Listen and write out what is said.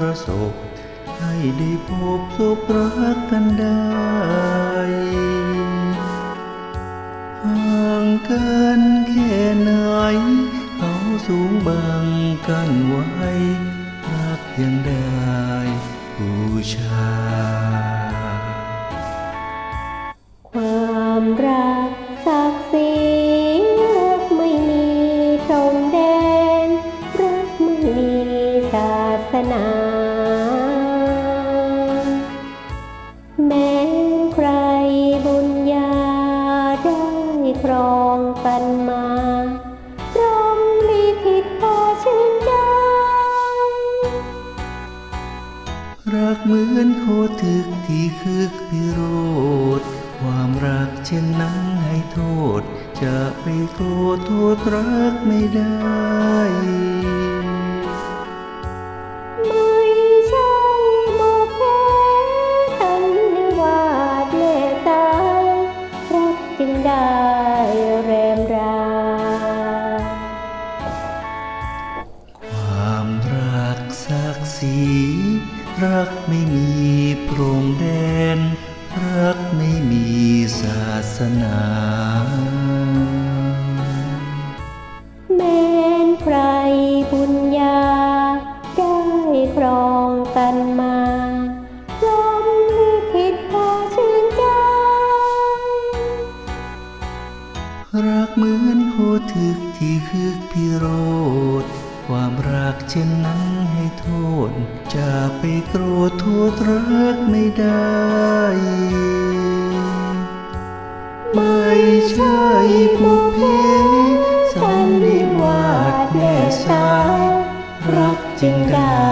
ประสบ ให้ได้พบสบรักกันได้ห่างกันแค่ไหนเขาสูงบังกันไว้ รักยังได้บูชาความรัก ครองกันมาพรหมลิขิตพอชื่นใจ รักเหมือนโคถึกที่คึกพิโรธความรักเช่นนั้นให้โทษ จะไปโกรธโทษรักไม่ได้ รักไม่มีพรมแดน รักไม่มีศาสนาแม้นใครบุญญา ได้ครองกันมาลมลิขิตพาชื่นใจ รักเหมือนโคทึกที่คึกพิโรธ ความรักเช่นนั้นให้โทษ จะไปโกรธโทษรักไม่ได้ ไม่ใช่บุพเพสันนิวาสแม่สาย รักจึงได้